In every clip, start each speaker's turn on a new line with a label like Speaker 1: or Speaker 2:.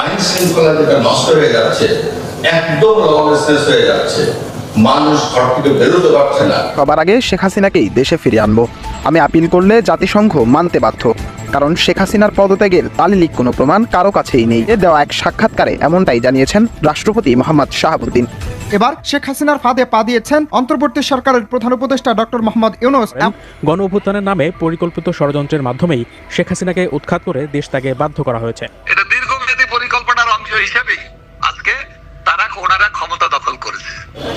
Speaker 1: আইন শৃঙ্খলা যেটা নষ্ট হয়ে যাচ্ছে একদম লবলেসনেস হয়ে যাচ্ছে। মানুষ ঘর থেকে বেরোতে পারছে না।
Speaker 2: সবার আগে শেখ হাসিনাকেই দেশে ফিরিয়ে আনব। আমি আপিল করলে জাতিসংঘ মানতে বাধ্য। কারণ শেখ হাসিনার পদত্যাগের তালিলিক কোনো প্রমাণ কারও কাছেই নেই। এ দেওয়া এক সাক্ষাৎকারে এমনটাই জানিয়েছেন রাষ্ট্রপতি মোহাম্মদ শাহাবুদ্দিন।
Speaker 3: এবার শেখ হাসিনার ফাঁদে পা দিয়েছেন অন্তর্বর্তী সরকারের প্রধান উপদেষ্টা ডক্টর মোহাম্মদ ইউনুস।
Speaker 4: গণ অভ্যুত্থানের নামে পরিকল্পিত ষড়যন্ত্রের মাধ্যমেই শেখ হাসিনাকে উৎখাত করে দেশ ত্যাগে বাধ্য করা হয়েছে।
Speaker 5: এটা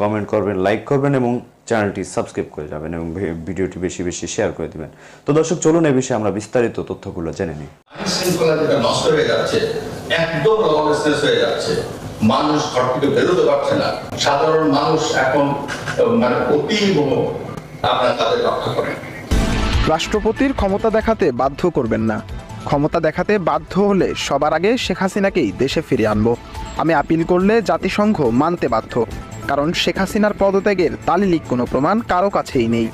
Speaker 6: কমেন্ট করবেন লাইক করবেন এবং চ্যানেলটি সাবস্ক্রাইব করে যাবেন এবং ভিডিওটি বেশি বেশি শেয়ার করে দিবেন। তো দর্শক চলুন এই বিষয়ে আমরা বিস্তারিত তথ্যগুলো জেনে নিই।
Speaker 1: শৃঙ্খলা যেটা নষ্ট হয়ে যাচ্ছে। একদম লবলেসনেস হয়ে যাচ্ছে। মানুষ ঘর থেকে বেরোতে পারছে না। সাধারণ মানুষ এখন মানে অতীব আপনার তাদের রক্ষা করেন।
Speaker 2: রাষ্ট্রপতির ক্ষমতা দেখাতে বাধ্য করবেন না। ক্ষমতা দেখাতে বাধ্য হলে সবার আগে শেখ হাসিনাকেই দেশে ফিরিয়ে আনব। আমি আপিল করলে জাতিসংঘ মানতে বাধ্য। কারণ শেখ হাসিনার পদত্যাগের তালিলিক কোনো প্রমাণ কারও কাছেই নেই।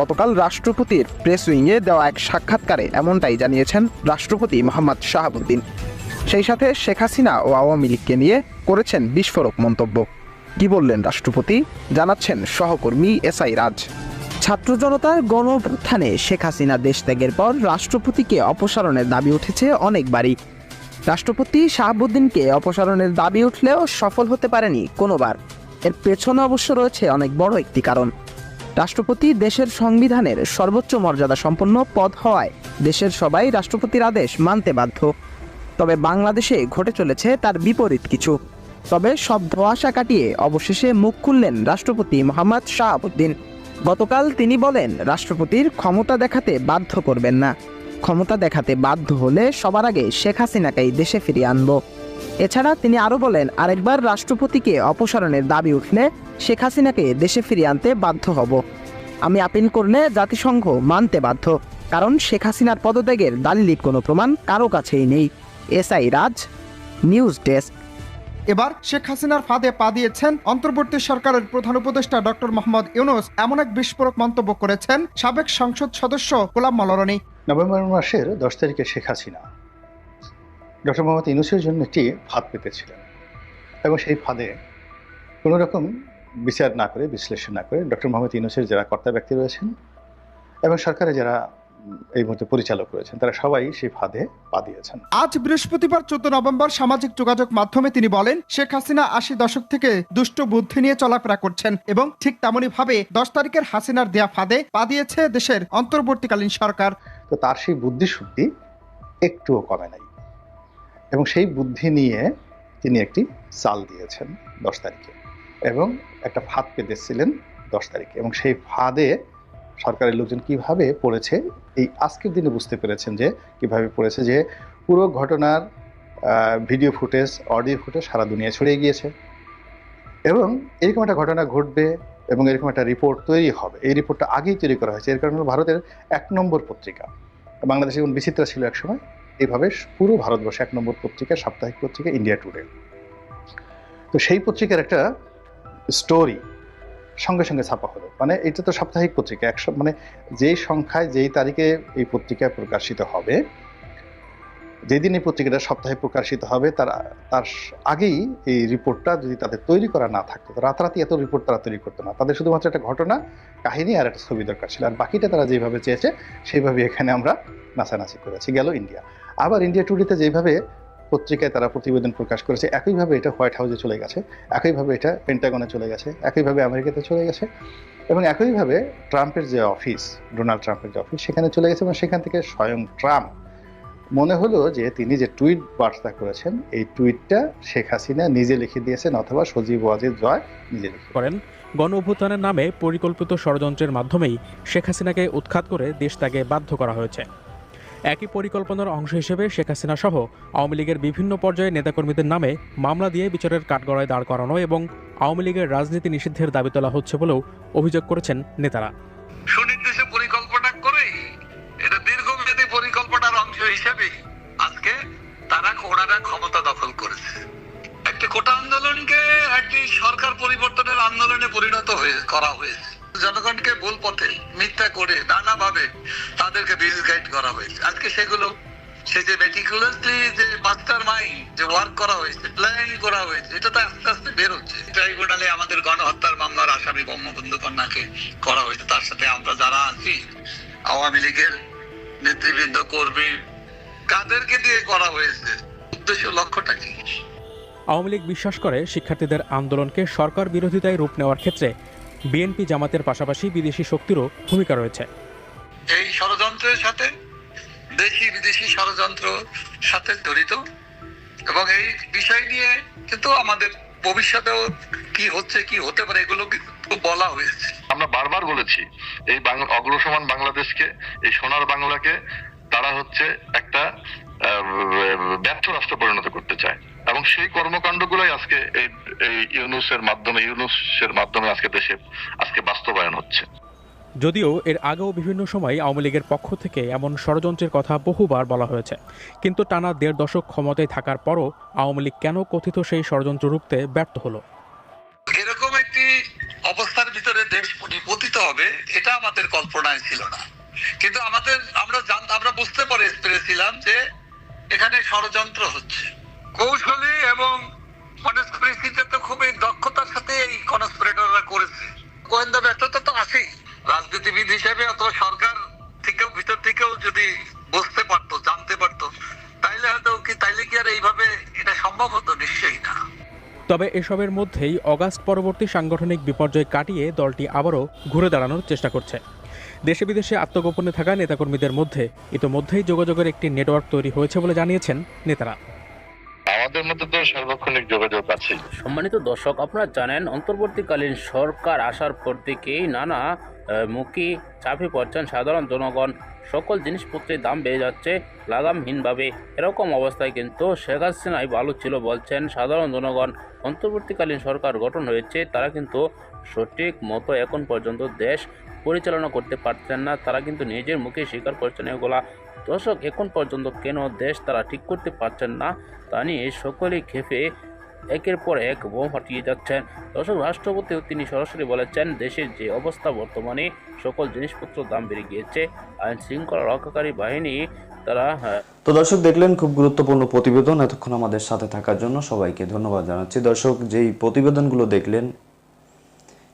Speaker 2: গতকাল রাষ্ট্রপতির প্রেস উইংয়ে দেওয়া এক সাক্ষাৎকারে এমনটাই জানিয়েছেন রাষ্ট্রপতি মোহাম্মদ শাহাবুদ্দিন। সেই সাথে শেখ হাসিনা ও আওয়ামী লীগকে নিয়ে করেছেন বিস্ফোরক মন্তব্য। কি বললেন রাষ্ট্রপতি? জানাচ্ছেন সহকর্মী এসআই রাজ। ছাত্র জনতার গণ শেখ হাসিনা দেশ ত্যাগের পর রাষ্ট্রপতিকে অপসারণের দাবি উঠেছে অনেকবারই। রাষ্ট্রপতি শাহাবুদ্দিনকে অপসারণের দাবি উঠলেও সফল হতে পারেনি কোনোবার। এর পেছনে অবশ্য রয়েছে অনেক বড় একটি কারণ। রাষ্ট্রপতি দেশের সংবিধানের সর্বোচ্চ মর্যাদা সম্পন্ন পদ হওয়ায় দেশের সবাই রাষ্ট্রপতির আদেশ মানতে বাধ্য। তবে বাংলাদেশে ঘটে চলেছে তার বিপরীত কিছু। তবে সব ধোয়াশা কাটিয়ে অবশেষে মুখ খুললেন রাষ্ট্রপতি মোহাম্মদ শাহাবুদ্দিন। গতকাল তিনি বলেন, রাষ্ট্রপতির ক্ষমতা দেখাতে বাধ্য করবেন না। ক্ষমতা দেখাতে বাধ্য হলে সবার আগে শেখ হাসিনাকেই দেশে ফিরিয়ে আনব। এছাড়া তিনি আরও বলেন আরেকবার রাষ্ট্রপতিকে অপসারণের দাবি উঠলে শেখ হাসিনাকে দেশে ফিরিয়ে আনতে বাধ্য হব। আমি আপিল করলে জাতিসংঘ মানতে বাধ্য কারণ শেখ হাসিনার পদত্যাগের দালিলিক কোনো প্রমাণ কারও কাছেই নেই। S I Raj news desk.
Speaker 3: এবার শেখ হাসিনার ফাঁদে পা দিয়েছেন অন্তর্বর্তী সরকারের প্রধান উপদেষ্টা ডক্টর মোহাম্মদ ইউনুস এমন এক বিস্ফোরক মন্তব্য করেছেন সাবেক সংসদ সদস্য গোলাম মলরনি
Speaker 7: নভেম্বর মাসের দশ তারিখে শেখ হাসিনা ডক্টর মোহাম্মদ ইউনুসের জন্য একটি ফাঁদ পেতেছিলেন। এবং সেই ফাঁদে কোনো রকম বিচার না করে বিশ্লেষণ না করে ডক্টর মোহাম্মদ ইউনুসের যারা কর্তা ব্যক্তি রয়েছেন এবং সরকারে যারা এই মুহূর্তে পরিচালক রয়েছেন তারা সবাই সেই ফাঁদে পা দিয়েছেন।
Speaker 3: আজ বৃহস্পতিবার চোদ্দ নভেম্বর সামাজিক যোগাযোগ মাধ্যমে তিনি বলেন শেখ হাসিনা আশি দশক থেকে দুষ্ট বুদ্ধি নিয়ে চলাফেরা করছেন এবং ঠিক তেমনি ভাবে দশ তারিখের হাসিনার দেয়া ফাঁদে পা দিয়েছে দেশের অন্তর্বর্তীকালীন সরকার।
Speaker 7: তো তার সেই বুদ্ধিশুদ্ধি একটুও কমে নাই। এবং সেই বুদ্ধি নিয়ে তিনি একটি চাল দিয়েছেন দশ তারিখে এবং একটা ফাঁদ পেতেছিলেন দশ তারিখে এবং সেই ফাঁদে সরকারের লোকজন কীভাবে পড়েছে, এই আজকের দিনে বুঝতে পেরেছেন যে কীভাবে পড়েছে যে পুরো ঘটনার ভিডিও ফুটেজ অডিও ফুটেজ সারা দুনিয়া ছড়িয়ে গিয়েছে। এবং এরকম একটা ঘটনা ঘটবে এবং এরকম একটা রিপোর্ট তৈরি হবে। এই রিপোর্টটা আগেই তৈরি করা হয়েছে। এর কারণে ভারতের এক নম্বর পত্রিকা। বাংলাদেশে যেমন বিচিত্রা ছিল একসময়। এইভাবে পুরো ভারতবর্ষে এক নম্বর পত্রিকা, সাপ্তাহিক পত্রিকা ইন্ডিয়া টুডে তো সেই পত্রিকার একটা স্টোরি সঙ্গে সঙ্গে ছাপা হলো। মানে এটা তো সাপ্তাহিক পত্রিকা, একশো মানে যেই সংখ্যায়, যেই তারিখে এই পত্রিকায় প্রকাশিত হবে, যেদিন এই পত্রিকাটা সপ্তাহে প্রকাশিত হবে, তার তার আগেই এই রিপোর্টটা যদি তাদের তৈরি করা না থাকতো রাতারাতি এত রিপোর্ট তারা তৈরি করতো না। তাদের শুধুমাত্র একটা ঘটনা, কাহিনী আর একটা ছবি দরকার ছিল। আর বাকিটা তারা যেভাবে চেয়েছে সেইভাবে এখানে আমরা নাচানাচি করেছি। গেল ইন্ডিয়া আবার ইন্ডিয়া টুডেতে যেভাবে পত্রিকায় তারা প্রতিবেদন প্রকাশ করেছে, একইভাবে এটা হোয়াইট হাউসে চলে গেছে, একইভাবে এটা পেন্টাগনে চলে গেছে, একইভাবে আমেরিকাতে চলে গেছে এবং একইভাবে ট্রাম্পের যে অফিস ডোনাল্ড ট্রাম্পের যে অফিস সেখানে চলে গেছে এবং সেখান থেকে স্বয়ং ট্রাম্প মনে হলো যে তিনি যে টুইট বার্তা করেছেন, এই টুইটটা শেখ হাসিনা নিজে লিখে দিয়েছেন অথবা সজীব ওয়াজিদ জয় নিজে লিখে
Speaker 4: করেন, গণ অভ্যুত্থানের নামে পরিকল্পিত ষড়যন্ত্রের মাধ্যমেই শেখ হাসিনাকে উৎখাত করে দেশ ত্যাগে বাধ্য করা হয়েছে। একই পরিকল্পনার অংশ হিসেবে শেখ হাসিনা সহ আওয়ামী লীগের বিভিন্ন পর্যায়ে নেতাকর্মীদের নামে মামলা দিয়ে বিচারের কাঠগড়ায় দাঁড় করানো এবং আওয়ামী লীগের রাজনীতি নিষিদ্ধের দাবি তোলা হচ্ছে বলেও অভিযোগ করেছেন নেতারা।
Speaker 5: সুনির্দিষ্ট পরিকল্পনা করেই, এটা দীর্ঘমেয়াদী পরিকল্পনার অংশ হিসেবে আজকে তারা ওনারা ক্ষমতা দখল করেছে। একটি কোটা আন্দোলনকে একটি সরকার পরিবর্তনের আন্দোলনে পরিণত হয়ে, করা হয়েছে। জনগণকে ভুল পথে মিথ্যা করে নানা ভাবে তাদেরকে বিল গাইড করা হয়েছে। আজকে সেগুলো সে যে মেটিকুলাসলি যে মাস্টার মাইন্ড যে ওয়ার্ক করা হয়েছে প্ল্যান করা হয়েছে এটা তো আস্তে আস্তে বের হচ্ছে। ট্রাইব্যুনালে আমাদের গণহত্যার মামলার আসামি বঙ্গবন্ধু কন্যাকে করা হয়েছে। তার সাথে আমরা যারা আছি আওয়ামী লীগের নেতৃবৃন্দ কর্মী কাদেরকে দিয়ে করা হয়েছে? উদ্দেশ্য লক্ষ্যটা কি?
Speaker 4: আওয়ামী লীগ বিশ্বাস করে শিক্ষার্থীদের আন্দোলনকে সরকার বিরোধিতায় রূপ নেওয়ার ক্ষেত্রে বিএনপি জামাতের পাশাপাশি বিদেশি শক্তিরও ভূমিকা রয়েছে।
Speaker 5: এই ষড়যন্ত্রের সাথে দেশি বিদেশি ষড়যন্ত্র সাথে জড়িত। এবং এই বিষয় নিয়ে কিন্তু আমাদের ভবিষ্যতেও কি হচ্ছে কি হতে পারে এগুলো কিন্তু বলা হয়েছে।
Speaker 8: আমরা বারবার বলেছি এই অগ্রসমান বাংলাদেশকে এই সোনার বাংলাকে তারা হচ্ছে একটা ব্যর্থ রাষ্ট্র পরিণত করতে চায়। এবং সেই কর্মকাণ্ডগুলোই আজকে এই ইউনুসের মাধ্যমে ইউনুসের মাধ্যমে আজকে দেশে আজকে বাস্তবায়ন হচ্ছে।
Speaker 4: যদিও এর আগেও বিভিন্ন সময় আওয়ামী লীগের পক্ষ থেকে এমন ষড়যন্ত্রের কথা বহুবার বলা হয়েছে। কিন্তু টানা দেড় দশক ক্ষমতায় থাকার পরও আওয়ামী লীগ কেন কথিত সেই ষড়যন্ত্র রুখতে ব্যর্থ হলো?
Speaker 5: এরকম একটি অবস্থার ভিতরে দেশ পতিত হবে এটা আমাদের কল্পনায় ছিল না। কিন্তু আমাদের আমরা আমরা বুঝতে পারে পেরেছিলাম যে এখানে ষড়যন্ত্র হচ্ছে। কৌশলী এবং কনস্পিরেসিটা তো খুবই দক্ষতার সাথে এই কনস্পিরেটররা করেছে। গোয়েন্দা ব্যর্থতা তো আছেই। রাজনীতিবিদ হিসেবে অথবা সরকার থেকেও ভিতর থেকেও যদি বুঝতে পারতো জানতে পারতো তাইলে হয়তো কি তাইলে কি আর এইভাবে এটা সম্ভব হতো? নিশ্চয়ই না।
Speaker 4: তবে এসবের মধ্যেই অগাস্ট পরবর্তী সাংগঠনিক বিপর্যয় কাটিয়ে দলটি আবারও ঘুরে দাঁড়ানোর চেষ্টা করছে। দেশে বিদেশে আত্মগোপনে থাকা নেতাকর্মীদের মধ্যে ইতোমধ্যেই যোগাযোগের একটি নেটওয়ার্ক তৈরি হয়েছে বলে জানিয়েছেন নেতারা।
Speaker 8: আমাদের মধ্যে তো সার্বক্ষণিক যোগাযোগ আছে
Speaker 9: সম্মানিত দর্শক, আপনারা জানেন, অন্তর্বর্তীকালীন সরকার আসার পর থেকেই নানা মুখী চাপে পড়ছেন সাধারণ জনগণ। সকল জিনিসপত্রের দাম বেড়ে যাচ্ছে লাগামহীনভাবে। এরকম অবস্থায় কিন্তু শেখ হাসিনাই ভালো ছিল বলছেন সাধারণ জনগণ। অন্তর্বর্তীকালীন সরকার গঠন হয়েছে, তারা কিন্তু সঠিক মতো এখন পর্যন্ত দেশ পরিচালনা করতে পারছেন না। তারা কিন্তু নিজের মুখে স্বীকার করছেন এগুলা দর্শক এখন পর্যন্ত কেন দেশ তারা ঠিক করতে পারছেন না? তা নিয়ে সকলেই খেপে একের পর এক বোম ফাটিয়ে যাচ্ছেন। দর্শক রাষ্ট্রপতিও তিনি সরাসরি বলেছেন দেশের যে অবস্থা বর্তমানে সকল জিনিসপত্র দাম বেড়ে গিয়েছে। আইন শৃঙ্খলা রক্ষাকারী বাহিনী তারা হ্যাঁ,
Speaker 6: তো দর্শক দেখলেন খুব গুরুত্বপূর্ণ প্রতিবেদন এতক্ষণ আমাদের সাথে থাকার জন্য সবাইকে ধন্যবাদ জানাচ্ছি। দর্শক যেই প্রতিবেদনগুলো দেখলেন